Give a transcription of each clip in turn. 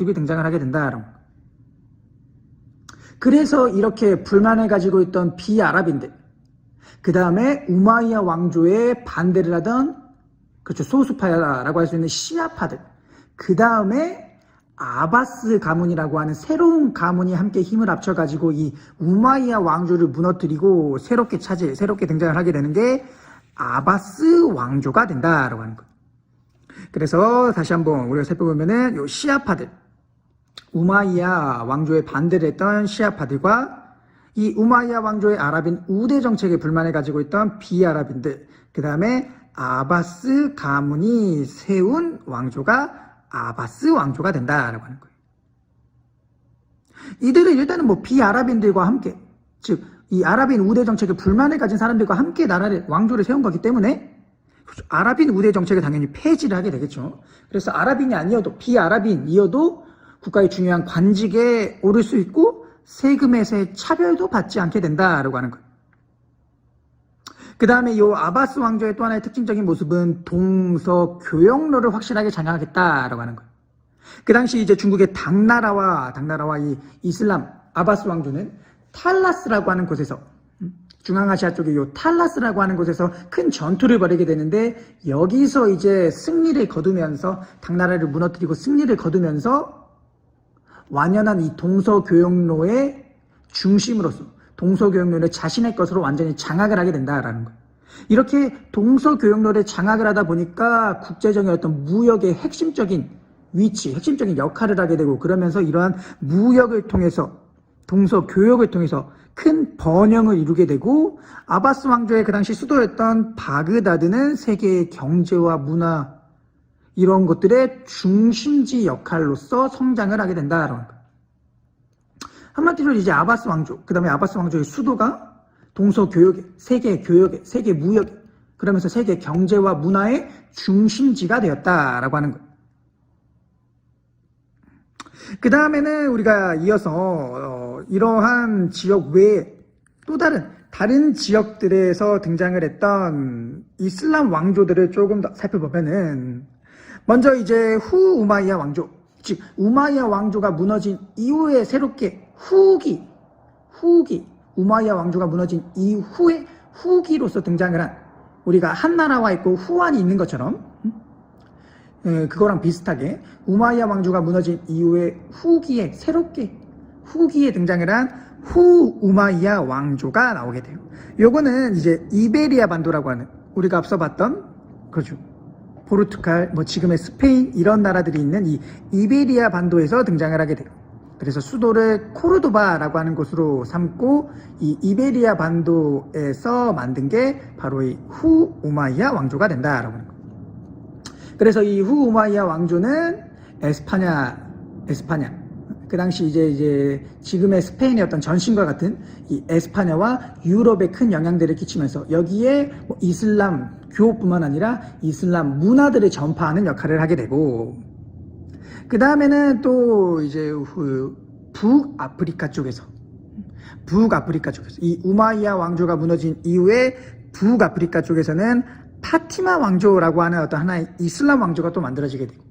모습이 등장을 하게 된다. 그래서 이렇게 불만을 가지고 있던 비아랍인들, 그 다음에 우마이야 왕조에 반대를 하던 그렇죠 소수파라고 할 수 있는 시아파들, 그 다음에 아바스 가문이라고 하는 새로운 가문이 함께 힘을 합쳐가지고 이 우마이야 왕조를 무너뜨리고 새롭게 차지, 새롭게 등장을 하게 되는 게 아바스 왕조가 된다라고 하는 거예요. 그래서 다시 한번 우리가 살펴보면은 요 시아파들, 우마이야 왕조에 반대를 했던 시아파들과 이 우마이야 왕조의 아랍인 우대 정책에 불만을 가지고 있던 비아랍인들, 그 다음에 아바스 가문이 세운 왕조가 아바스 왕조가 된다라고 하는 거예요. 이들은 일단은 뭐 비아랍인들과 함께, 즉, 이 아랍인 우대 정책에 불만을 가진 사람들과 함께 나라를, 왕조를 세운 거기 때문에 아랍인 우대 정책을 당연히 폐지를 하게 되겠죠. 그래서 아랍인이 아니어도 비아랍인이어도 국가의 중요한 관직에 오를 수 있고 세금에서의 차별도 받지 않게 된다라고 하는 거예요. 그 다음에 이 아바스 왕조의 또 하나의 특징적인 모습은 동서 교역로를 확실하게 장악하겠다라고 하는 거예요. 그 당시 이제 중국의 당나라와 당나라와 이 이슬람 아바스 왕조는 탈라스라고 하는 곳에서 음, 중앙아시아 쪽에 요 탈라스라고 하는 곳에서 큰 전투를 벌이게 되는데 여기서 이제 승리를 거두면서 당나라를 무너뜨리고 승리를 거두면서 완연한 이 동서교역로의 중심으로서 동서교역로를 자신의 것으로 완전히 장악을 하게 된다라는 거예요. 이렇게 동서교역로를 장악을 하다 보니까 국제적인 어떤 무역의 핵심적인 위치, 핵심적인 역할을 하게 되고 그러면서 이러한 무역을 통해서 동서 교역을 통해서 큰 번영을 이루게 되고 아바스 왕조의 그 당시 수도였던 바그다드는 세계의 경제와 문화 이런 것들의 중심지 역할로서 성장을 하게 된다라는 거예요. 한마디로 이제 아바스 왕조, 그 다음에 아바스 왕조의 수도가 동서 교역의, 세계 교역의, 세계 무역의, 그러면서 세계 경제와 문화의 중심지가 되었다라고 하는 거예요. 그 다음에는 우리가 이어서 어, 이러한 지역 외에 또 다른 다른 지역들에서 등장을 했던 이슬람 왕조들을 조금 더 살펴보면은 먼저 이제 후 우마이야 왕조, 즉 우마이야 왕조가 무너진 이후에 새롭게 후기, 후기, 우마이야 왕조가 무너진 이후에 후기로서 등장을 한 우리가 한나라와 있고 후한이 있는 것처럼 음? 그거랑 비슷하게 우마이야 왕조가 무너진 이후에 후기에 새롭게 후기에 등장을 한 후 우마이야 왕조가 나오게 돼요. 요거는 이제 이베리아 반도라고 하는 우리가 앞서 봤던 그죠. 포르투갈, 뭐 지금의 스페인 이런 나라들이 있는 이 이베리아 반도에서 등장을 하게 돼요. 그래서 수도를 코르도바라고 하는 곳으로 삼고 이 이베리아 반도에서 만든 게 바로 이후 우마이야 왕조가 된다라고 하는 거예요. 그래서 이후 우마이야 왕조는 에스파냐, 에스파냐. 그 당시 이제 이제 지금의 스페인의 어떤 전신과 같은 이 에스파냐와 유럽에 큰 영향들을 끼치면서 여기에 뭐 이슬람 교뿐만 아니라 이슬람 문화들을 전파하는 역할을 하게 되고 그 다음에는 또 이제 북아프리카 쪽에서 북아프리카 쪽에서 이 우마이야 왕조가 무너진 이후에 북아프리카 쪽에서는 파티마 왕조라고 하는 어떤 하나의 이슬람 왕조가 또 만들어지게 되고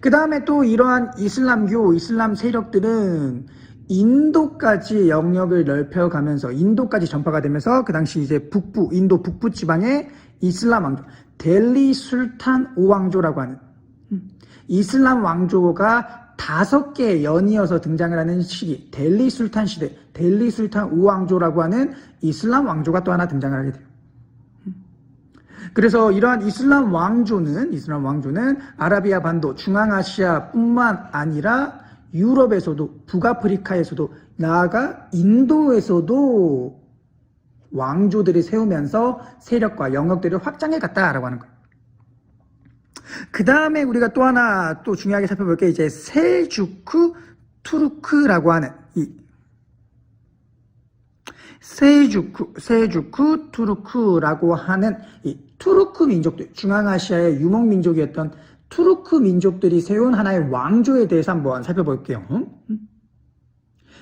그 다음에 또 이러한 이슬람교, 이슬람 세력들은 인도까지 영역을 넓혀가면서 인도까지 전파가 되면서 그 당시 이제 북부, 인도 북부 지방의 이슬람 왕조, 델리 술탄 오왕조라고 하는 음, 이슬람 왕조가 다섯 개 연이어서 등장을 하는 시기, 델리 술탄 시대, 델리 술탄 오왕조라고 하는 이슬람 왕조가 또 하나 등장을 하게 돼요. 그래서 이러한 이슬람 왕조는 이슬람 왕조는 아라비아 반도 중앙아시아뿐만 아니라 유럽에서도 북아프리카에서도 나아가 인도에서도 왕조들이 세우면서 세력과 영역들을 확장해 갔다라고 하는 거예요. 그 다음에 우리가 또 하나 또 중요하게 살펴볼 게 이제 셀주크 투르크라고 하는 이 세주크, 세주크 투르크라고 하는 이 투르크 민족들, 중앙아시아의 유목 민족이었던 투르크 민족들이 세운 하나의 왕조에 대해서 한번 살펴볼게요.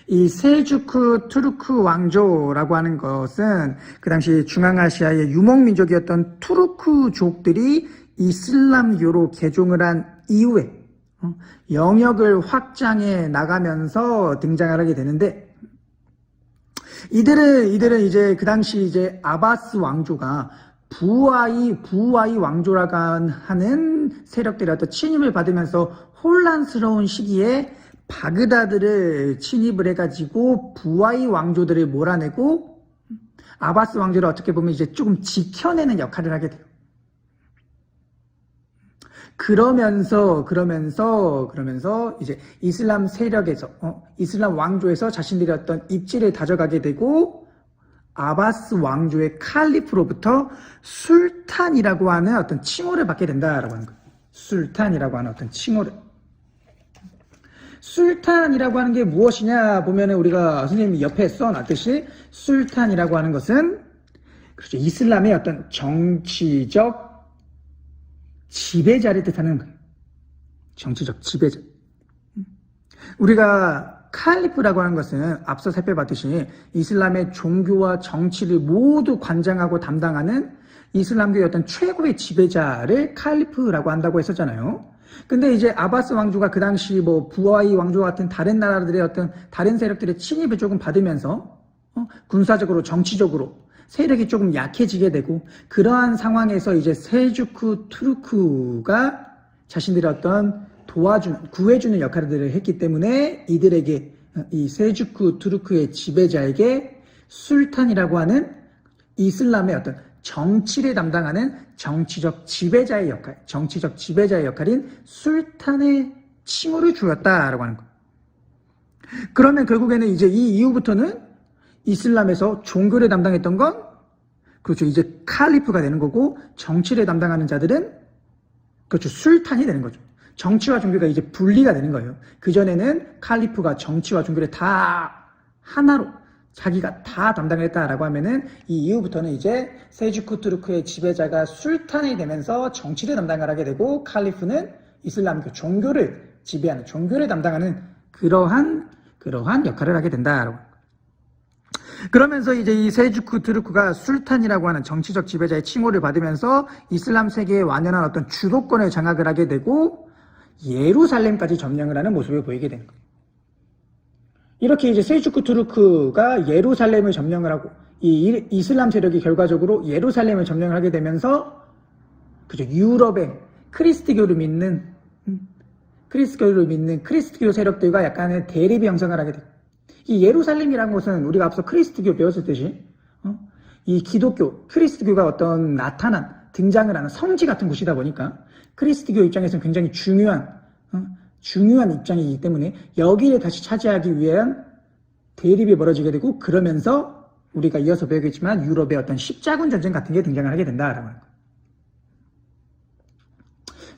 이 셀주크 투르크 왕조라고 하는 것은 그 당시 중앙아시아의 유목 민족이었던 투르크족들이 이슬람교로 개종을 한 이후에 어, 영역을 확장해 나가면서 등장을 하게 되는데 이들은 이들은 이제 그 당시 이제 아바스 왕조가 부하이 부하이 왕조라고 하는 세력들의 어떤 침입을 받으면서 혼란스러운 시기에 바그다드를 침입을 해가지고 부하이 왕조들을 몰아내고 아바스 왕조를 어떻게 보면 이제 조금 지켜내는 역할을 하게 돼요. 그러면서 그러면서 그러면서 이제 이슬람 세력에서 어, 이슬람 왕조에서 자신들의 어떤 입지를 다져가게 되고 아바스 왕조의 칼리프로부터 술탄이라고 하는 어떤 칭호를 받게 된다라고 하는 거예요. 술탄이라고 하는 어떤 칭호를. 술탄이라고 하는 게 무엇이냐 보면은 우리가 선생님이 옆에 써놨듯이 술탄이라고 하는 것은 그렇죠 이슬람의 어떤 정치적 지배자를 뜻하는 거예요. 정치적 지배자. 우리가 칼리프라고 하는 것은 앞서 살펴봤듯이 이슬람의 종교와 정치를 모두 관장하고 담당하는 이슬람교의 어떤 최고의 지배자를 칼리프라고 한다고 했었잖아요. 근데 이제 아바스 왕조가 그 당시 뭐 부하이 왕조 같은 다른 나라들의 어떤 다른 세력들의 침입을 조금 받으면서 어? 군사적으로 정치적으로 세력이 조금 약해지게 되고 그러한 상황에서 이제 세주크 투르크가 자신들의 어떤 도와주는 구해주는 역할들을 했기 때문에 이들에게 어, 이 세주크 투르크의 지배자에게 술탄이라고 하는 이슬람의 어떤 정치를 담당하는 정치적 지배자의 역할, 정치적 지배자의 역할인 술탄의 칭호를 주었다라고 하는 거예요. 그러면 결국에는 이제 이 이후부터는 이슬람에서 종교를 담당했던 건 그렇죠. 이제 칼리프가 되는 거고 정치를 담당하는 자들은 그렇죠. 술탄이 되는 거죠. 정치와 종교가 이제 분리가 되는 거예요. 그전에는 칼리프가 정치와 종교를 다 하나로 자기가 다 담당을 했다라고 하면은 이 이후부터는 이제 세주크 투르크의 지배자가 술탄이 되면서 정치를 담당을 하게 되고 칼리프는 이슬람교 종교를 지배하는 종교를 담당하는 그러한 그러한 역할을 하게 된다라고. 그러면서 이제 이 세주크 투르크가 술탄이라고 하는 정치적 지배자의 칭호를 받으면서 이슬람 세계에 완연한 어떤 주도권을 장악을 하게 되고 예루살렘까지 점령을 하는 모습을 보이게 된 거예요. 이렇게 이제 세주크 투르크가 예루살렘을 점령을 하고 이 이슬람 세력이 결과적으로 예루살렘을 점령을 하게 되면서 그죠 유럽의 크리스트교를 믿는 음, 크리스트교를 믿는 크리스트교 세력들과 약간의 대립이 형성을 하게 돼요. 이 예루살렘이라는 곳은 우리가 앞서 크리스트교 배웠을 듯이 어? 이 기독교 크리스트교가 어떤 나타난 등장을 하는 성지 같은 곳이다 보니까 크리스트교 입장에서는 굉장히 중요한 어? 중요한 입장이기 때문에 여기를 다시 차지하기 위한 대립이 벌어지게 되고 그러면서 우리가 이어서 배우겠지만 유럽의 어떤 십자군 전쟁 같은 게 등장을 하게 된다라고 하는 거.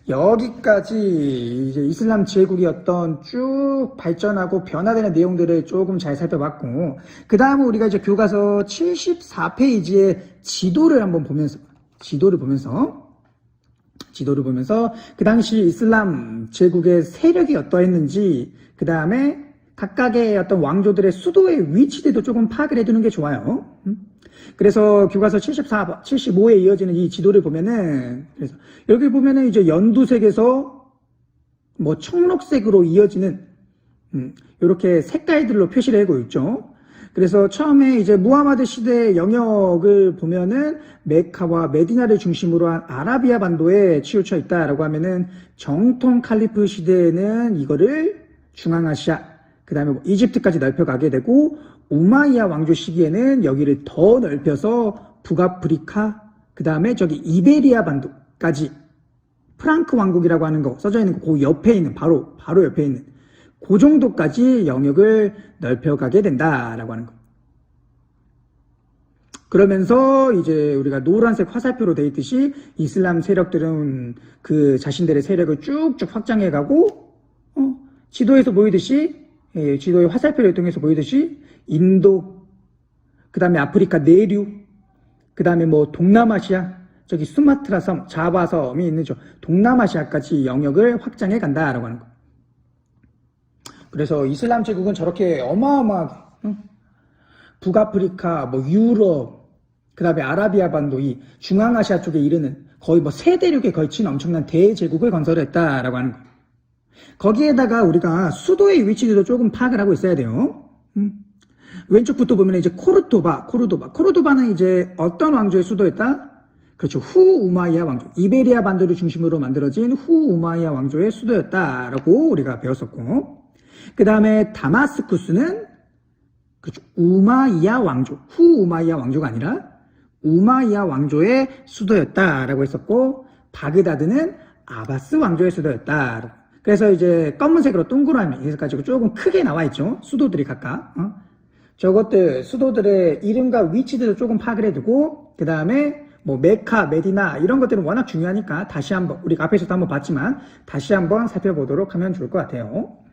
여기까지 이제 이슬람 제국이 어떤 쭉 발전하고 변화되는 내용들을 조금 잘 살펴봤고 그 다음은 우리가 이제 교과서 74페이지의 지도를 한번 보면서 지도를 보면서 지도를 보면서 그 당시 이슬람 제국의 세력이 어떠했는지 그 다음에 각각의 어떤 왕조들의 수도의 위치들도 조금 파악을 해두는 게 좋아요. 음? 그래서 교과서 74, 75에 이어지는 이 지도를 보면은 그래서 여기 보면은 이제 연두색에서 뭐 청록색으로 이어지는 음, 이렇게 색깔들로 표시를 하고 있죠. 그래서 처음에 이제 무하마드 시대의 영역을 보면은 메카와 메디나를 중심으로 한 아라비아 반도에 치우쳐 있다라고 하면은 정통 칼리프 시대에는 이거를 중앙아시아, 그 다음에 뭐 이집트까지 넓혀가게 되고 우마이야 왕조 시기에는 여기를 더 넓혀서 북아프리카, 그 다음에 저기 이베리아 반도까지 프랑크 왕국이라고 하는 거 써져 있는 거 그 옆에 있는 바로 바로 옆에 있는 그 정도까지 영역을 넓혀가게 된다라고 하는 거. 그러면서 이제 우리가 노란색 화살표로 돼 있듯이 이슬람 세력들은 그 자신들의 세력을 쭉쭉 확장해 가고 어, 지도에서 보이듯이 예, 지도의 화살표를 통해서 보이듯이 인도 그 다음에 아프리카 내륙 그 다음에 뭐 동남아시아 저기 수마트라 섬 자바 섬이 있는 저 동남아시아까지 영역을 확장해 간다라고 하는 거. 그래서 이슬람 제국은 저렇게 어마어마하게 응? 북아프리카, 뭐 유럽, 그 다음에 아라비아 반도 이 중앙아시아 쪽에 이르는 거의 뭐 세 대륙에 걸친 엄청난 대제국을 건설했다라고 하는 거예요. 거기에다가 우리가 수도의 위치도 조금 파악을 하고 있어야 돼요. 음. 왼쪽부터 보면 이제 코르도바, 코르도바. 코르도바는 이제 어떤 왕조의 수도였다? 그렇죠. 후 우마이야 왕조. 이베리아 반도를 중심으로 만들어진 후 우마이야 왕조의 수도였다라고 우리가 배웠었고. 그 다음에 다마스쿠스는 그렇죠. 우마이야 왕조. 후 우마이야 왕조가 아니라 우마이야 왕조의 수도였다라고 했었고, 바그다드는 아바스 왕조의 수도였다. 그래서 이제 검은색으로 동그라미 해가지고 조금 크게 나와 있죠. 수도들이 각각. 어? 저것들 수도들의 이름과 위치들을 조금 파악을 해두고 그 다음에 뭐 메카, 메디나 이런 것들은 워낙 중요하니까 다시 한번 우리가 앞에서도 한번 봤지만 다시 한번 살펴보도록 하면 좋을 것 같아요.